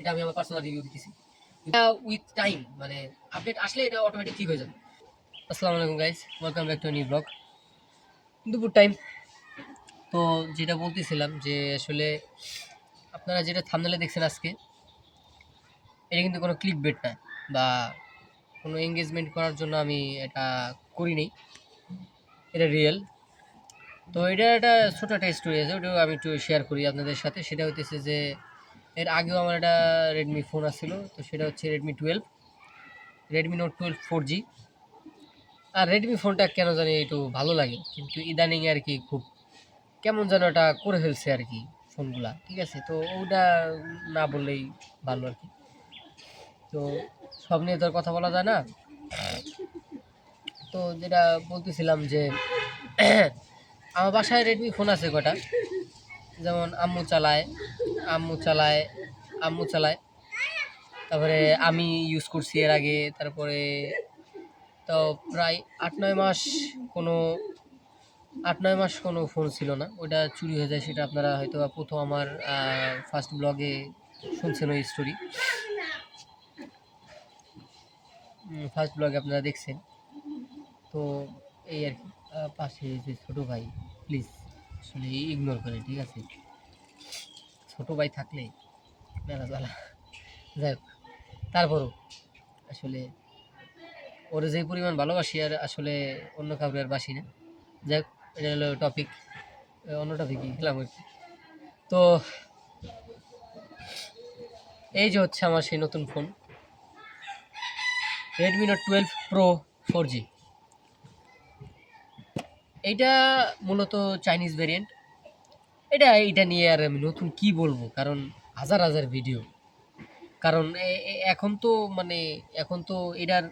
এটা আমি আমার পার্সোনাল রিভিউ দিতেছি। এটা উইথ টাইম মানে আপডেট আসলে এটা অটোমেটিক ঠিক হয়ে যাবে। আসসালামু আলাইকুম guys welcome back to new blog দুপুর টাইম তো যেটা বলতেছিলাম যে আসলে আপনারা যেটা থামনেলে দেখছেন আজকে, এটা কিন্তু কোনো ক্লিক বেট না বা কোনো এঙ্গেজমেন্ট করার জন্য আমি এটা করি নেই। এটা রিয়েল তো এটা একটা ছোটো একটা স্টোরি আছে, ওটাও আমি একটু শেয়ার করি আপনাদের সাথে। সেটা হইতেছে যে এর আগেও আমার একটা রেডমি ফোন আসছিল, তো সেটা হচ্ছে Redmi twelve Redmi Note twelve four G আর রেডমি ফোনটা কেন জানি একটু ভালো লাগে, কিন্তু ইদানিং আর কি খুব কেমন যেন এটা করে ফেলছে আর কি ফোনগুলা ঠিক আছে? তো ওটা না বললেই ভালো আর কি। তো সব নিয়ে তো কথা বলা যায় না। তো যেটা বলতেছিলাম যে, আমার বাসায় রেডমি ফোন আছে কটা যেমন আম্মু চালায় আম্মু চালায় আম্মু চালায়। তারপরে আমি ইউজ করছি এর আগে, তারপরে তো প্রায় আট, নয় মাস কোনো, আট, নয় মাস কোনো ফোন ছিল না। ওটা চুরি হয়ে যায়, সেটা আপনারা হয়তো প্রথম আমার ফার্স্ট ব্লগে শুনছেন ওই স্টোরি ফার্স্ট ব্লগে আপনারা দেখছেন। তো এই আর কি পাশে যে ছোটো ভাই প্লিজ আসলে ইগনোর করে ঠিক আছে? ছোটো ভাই থাকলে মেলা জ্বালা যাই হোক, তারপরও আসলে ওর যে পরিমাণ ভালোবাসি আর আসলে অন্য কাউকে আর বাসি না। যাই হোক, এটা হলো টপিক অন্য টপিকই খেলাম আর কি। তো এই যে হচ্ছে আমার সেই নতুন phone Redmi Note twelve pro four G এইটা মূলত চাইনিজ ভেরিয়েন্ট এটা এটা নিয়ে আর আমি নতুন কি বলব? কারণ হাজার হাজার ভিডিও কারণ এখন তো মানে এখন তো এটার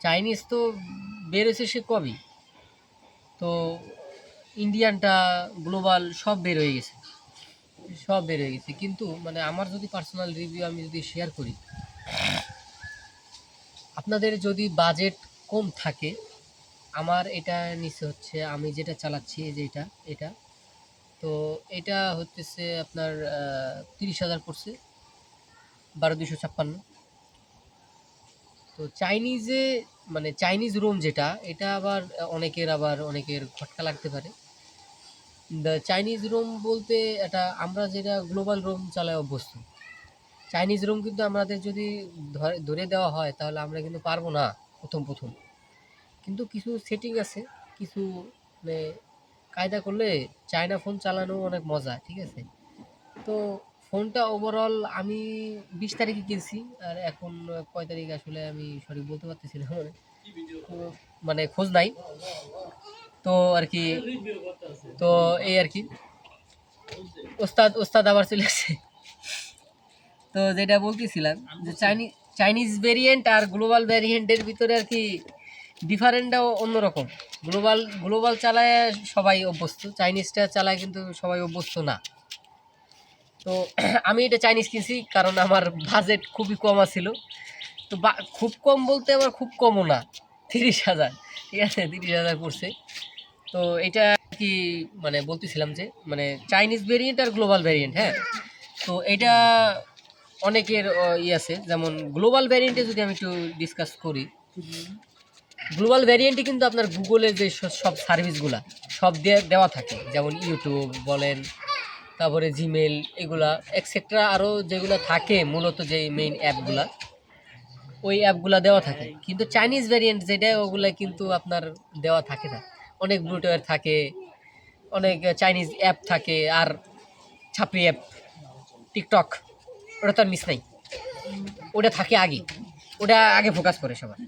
চাইনিজ তো বেরোছে সে কবেই? তো ইন্ডিয়ানটা গ্লোবাল সব বের হয়ে গেছে। সব বের হয়ে গেছে। কিন্তু মানে আমার যদি পার্সোনাল রিভিউ আমি যদি শেয়ার করি, আপনাদের যদি বাজেট কম থাকে আমার এটা নিচে হচ্ছে, আমি যেটা চালাচ্ছি যে এটা এটা। তো এটা হচ্ছে আপনার তিরিশ হাজার পড়ছে, বারো দুশো ছাপ্পান্ন। তো চাইনিজে মানে চাইনিজ রোম যেটা, এটা আবার অনেকের আবার, অনেকের খটকা লাগতে পারে। চাইনিজ রোম বলতে এটা, আমরা যেটা গ্লোবাল রোম চালায় অভ্যস্ত। চাইনিজ রোম কিন্তু আমাদের যদি ধরে দেওয়া হয়, তাহলে আমরা কিন্তু পারব না প্রথম প্রথম। কিন্তু কিছু সেটিং আছে, কিছু মানে কায়দা করলে চায়না ফোন চালানো অনেক মজা, ঠিক আছে? তো ফোনটা ওভারঅল আমি বিশ তারিখে কিনছি, আর এখন কয় তারিখ আসলে আমি সঠিক বলতে পারতেছি না মানে। খোঁজ নাই। তো আর কি, তো এই আর কি। ওস্তাদ ওস্তাদ আবার চলে আসছে। তো যেটা বলতেছিলাম যে চাইনিজ চাইনিজ ভেরিয়েন্ট আর গ্লোবাল ভ্যারিয়েন্টের ভিতরে আর কি ডিফারেন্টটাও অন্যরকম। গ্লোবাল গ্লোবাল চালায় সবাই অভ্যস্ত, চাইনিজটা চালায় কিন্তু সবাই অভ্যস্ত না। তো আমি এটা চাইনিজ কিনছি কারণ আমার বাজেট খুবই কম ছিল তো খুব কম বলতে আবার খুব কমও না, তিরিশ হাজার। ঠিক আছে? তিরিশ হাজার পড়ছে। তো এটা কি মানে বলতেছিলাম যে মানে চাইনিজ ভেরিয়েন্ট আর গ্লোবাল ভেরিয়েন্ট হ্যাঁ? তো এটা অনেকের ই আছে। যেমন গ্লোবাল ভ্যারিয়েন্টে যদি আমি একটু ডিসকাস করি গ্লোবাল ভ্যারিয়েন্টে কিন্তু আপনার গুগলের যে সব সার্ভিসগুলা সব দিয়ে দেওয়া থাকে। যেমন ইউটিউব বলেন, তারপরে জিমেল এগুলা এক্সেট্রা আরও যেগুলো থাকে মূলত যে মেইন অ্যাপগুলা ওই অ্যাপগুলা দেওয়া থাকে। কিন্তু চাইনিজ ভ্যারিয়েন্ট যেটা, ওগুলো কিন্তু আপনার দেওয়া থাকে না। অনেক ব্লুটুয়ার থাকে, অনেক চাইনিজ অ্যাপ থাকে, আর ছাপড়ি অ্যাপ টিকটক ওটা তো আর মিস নাই। ওটা থাকে আগে ওটা আগে ফোকাস করে সবার।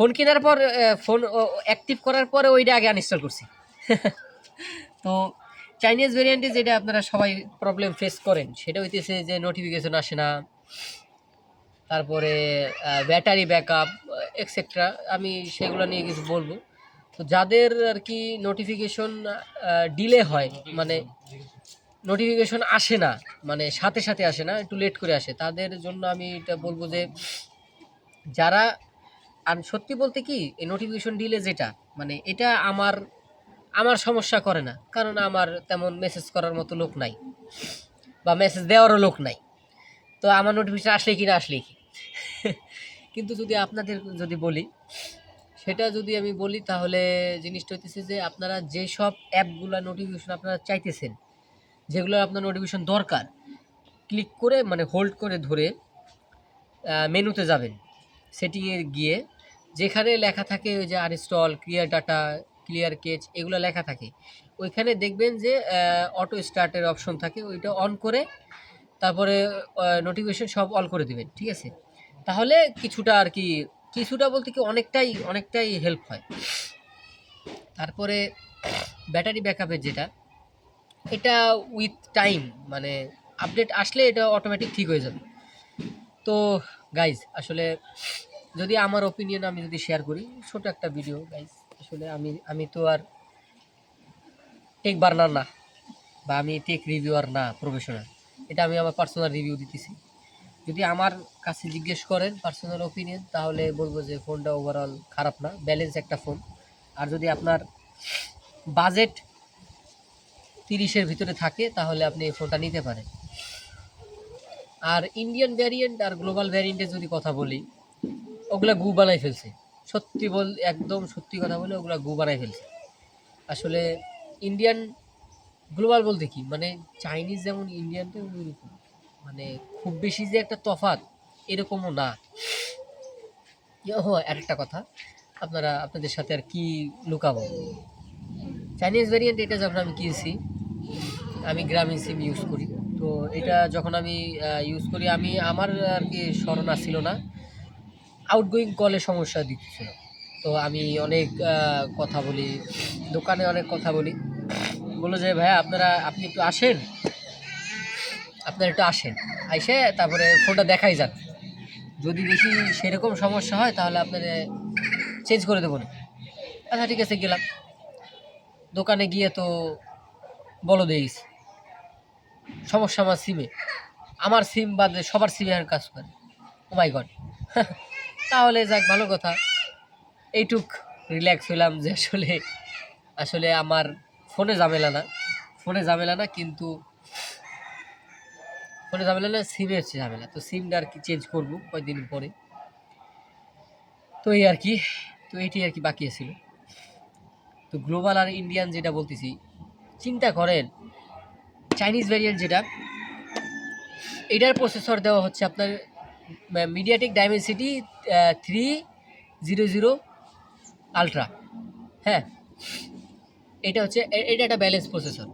ফোন কেনার পর ফোন অ্যাক্টিভ করার পরে ওইটা আগে আনইনস্টল করছি। তো চাইনিজ ভেরিয়েন্টে যেটা আপনারা সবাই প্রবলেম ফেস করেন, সেটা হইতেছে যে নোটিফিকেশন আসে না। তারপরে ব্যাটারি ব্যাকআপ এক্সেট্রা আমি সেগুলো নিয়ে কিছু বলব। তো যাদের আর কি নোটিফিকেশন ডিলে হয় মানে নোটিফিকেশন আসে না মানে সাথে সাথে আসে না, একটু লেট করে আসে, তাদের জন্য আমি এটা বলব যে যারা আর সত্যি বলতে কি, এই নোটিফিকেশন ডিলে যেটা মানে এটা আমার আমার সমস্যা করে না। কারণ আমার তেমন মেসেজ করার মতো লোক নাই, বা মেসেজ দেওয়ারও লোক নাই। তো আমার নোটিফিকেশন আসলে কি না আসলে কি? কিন্তু যদি আপনাদের যদি বলি, সেটা যদি আমি বলি, তাহলে জিনিসটা হইতেছে যে আপনারা যেসব অ্যাপগুলো নোটিফিকেশন আপনারা চাইতেছেন, যেগুলো আপনার নোটিফিকেশন দরকার ক্লিক করে মানে হোল্ড করে ধরে মেনুতে যাবেন। সেটিংয়ে গিয়ে যেখানে লেখা থাকে ওই যে uninstall clear data clear cache এগুলো লেখা থাকে। ওইখানে দেখবেন যে অটো স্টার্টের অপশন থাকে, ওইটা অন করে তারপরে নোটিফিকেশন সব অল করে দিবেন, ঠিক আছে? তাহলে কিছুটা আর কি, কিছুটা বলতে কি অনেকটাই অনেকটাই হেল্প হয়। তারপরে ব্যাটারি ব্যাকআপের যেটা, এটা উইথ টাইম মানে আপডেট আসলে এটা অটোমেটিক ঠিক হয়ে যাবে। তো গাইজ আসলে যদি আমার ওপিনিয়ন আমি যদি শেয়ার করি, ছোট একটা ভিডিও গাইজ আসলে আমি আমি তো আর টেক বার্নার না, বা আমি টেক রিভিউয়ার না প্রফেশনাল এটা আমি আমার পার্সোনাল রিভিউ দিতেছি। যদি আমার কাছে জিজ্ঞেস করেন পার্সোনাল ওপিনিয়ন তাহলে বলব যে ফোনটা ওভারঅল খারাপ না ব্যালেন্স একটা ফোন আর যদি আপনার বাজেট তিরিশের ভিতরে থাকে, তাহলে আপনি এই ফোনটা নিতে পারেন। আর ইন্ডিয়ান ভ্যারিয়েন্ট আর গ্লোবাল ভ্যারিয়েন্টের যদি কথা বলি ওগুলা গু বানাই ফেলছে। সত্যি বল, একদম সত্যি কথা বলে ওগুলা গু বানাই ফেলছে। আসলে ইন্ডিয়ান গ্লোবাল বলতে কি? মানে চাইনিজ যেমন ইন্ডিয়ানটা ওইরকম মানে খুব বেশি যে একটা তফাৎ এরকমও না। ও আরেকটা কথা। আপনারা, আপনাদের সাথে আর কি লুকাবো? চাইনিজ ভ্যারিয়েন্ট এটা যখন আমি কিনছি, আমি গ্রামীণ সিম ইউজ করি। তো এটা যখন আমি ইউজ করি, আমি, আমার আর কি স্মরণ ছিল না। আউটগোয়িং কলে সমস্যা দিচ্ছিল। তো আমি অনেক কথা বলি, দোকানে অনেক কথা বলি। বলল যে, ভাইয়া, আপনারা, আপনি একটু আসেন। আপনারা একটু আসেন। আইসে তারপরে ফোনটা দেখাই যান যদি বেশি সেরকম সমস্যা হয়, তাহলে আপনারা চেঞ্জ করে দেবো আচ্ছা ঠিক আছে, গেলাম। দোকানে গিয়ে তো বলো দিস সমস্যা আমার সিমে আমার সিম বাদে সবার সিমে আর কাজ করে। ও মাই গড তাহলে যাক, ভালো কথা। এইটুক রিল্যাক্স হইলাম যে আসলে আসলে আমার ফোনে ঝামেলা না। ফোনে ঝামেলা না, কিন্তু ফোনে ঝামেলা না সিমে হচ্ছে ঝামেলা। তো সিমটা আর কি চেঞ্জ করব কয়েকদিন পরে। তো এই আর কি, তো এইটি আর কি বাকি ছিল তো গ্লোবাল আর ইন্ডিয়ান যেটা বলতেছি, চিন্তা করেন চাইনিজ ভ্যারিয়েন্ট যেটা, এটার প্রসেসর দেওয়া হচ্ছে আপনার MediaTek Dimensity three zero zero ultra হ্যাঁ। এটা হচ্ছে এটা একটা ব্যালেন্স প্রসেসর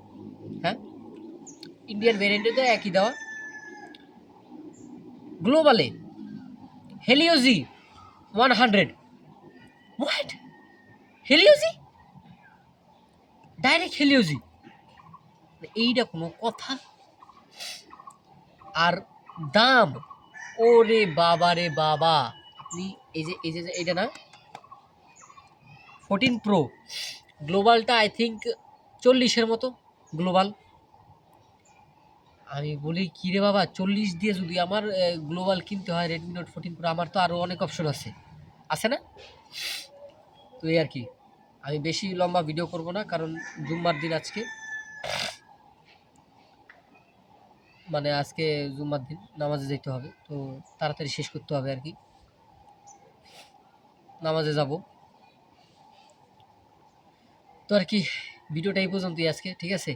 হ্যাঁ। ইন্ডিয়ান ভ্যারিয়েন্টে তো একই দেওয়া। গ্লোবালে Helio G one hundred what Helio G direct Helio G এইটা কোনো কথা। আর দাম ওরে বাবা রে বাবা। আপনি এই যে এই যে এটা না? ফোরটিন প্রো গ্লোবালটা আই থিঙ্ক চল্লিশের মতো গ্লোবাল আমি বলি, কী রে বাবা, চল্লিশ দিয়ে যদি আমার গ্লোবাল কিনতে হয় রেডমি নোট ফোরটিন প্রো আমার তো আরও অনেক অপশন আছে। আছে না? তো এই আর কি। আমি বেশি লম্বা ভিডিও করব না, কারণ জুম্মার দিন আজকে। মানে আজকে জুম্মার দিন নামাজে যেতে হবে, তো তাড়াতাড়ি শেষ করতে হবে আর কি। নামাজে যাব। তো আর কি, ভিডিওটা এই পর্যন্তই আজকে, ঠিক আছে?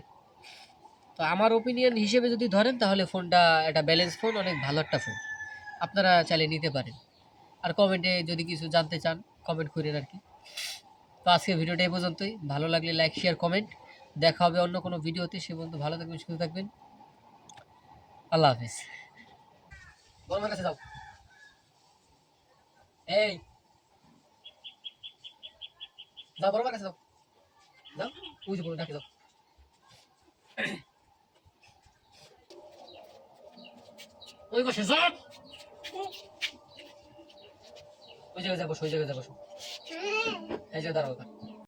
তো আমার ওপিনিয়ন হিসেবে যদি ধরেন, তাহলে ফোনটা একটা ব্যালেন্স ফোন অনেক ভালো একটা ফোন আপনারা চালিয়ে নিতে পারেন। আর কমেন্টে যদি কিছু জানতে চান কমেন্ট করেন আর কি। তো আজকে ভিডিওটা এই পর্যন্তই। ভালো লাগলে লাইক শেয়ার কমেন্ট দেখা হবে অন্য কোনো ভিডিওতে সে পর্যন্ত ভালো থাকবেন, সুস্থ থাকবেন। আল্লাহ হাফিজ। বড় কাছে যাও। এই। যাও, বড় কাছে যাও। যাও, ওই ডাকে যাও। ওই বসে, যাও। ওই জায়গায় যাব ওই জায়গায় যাব এই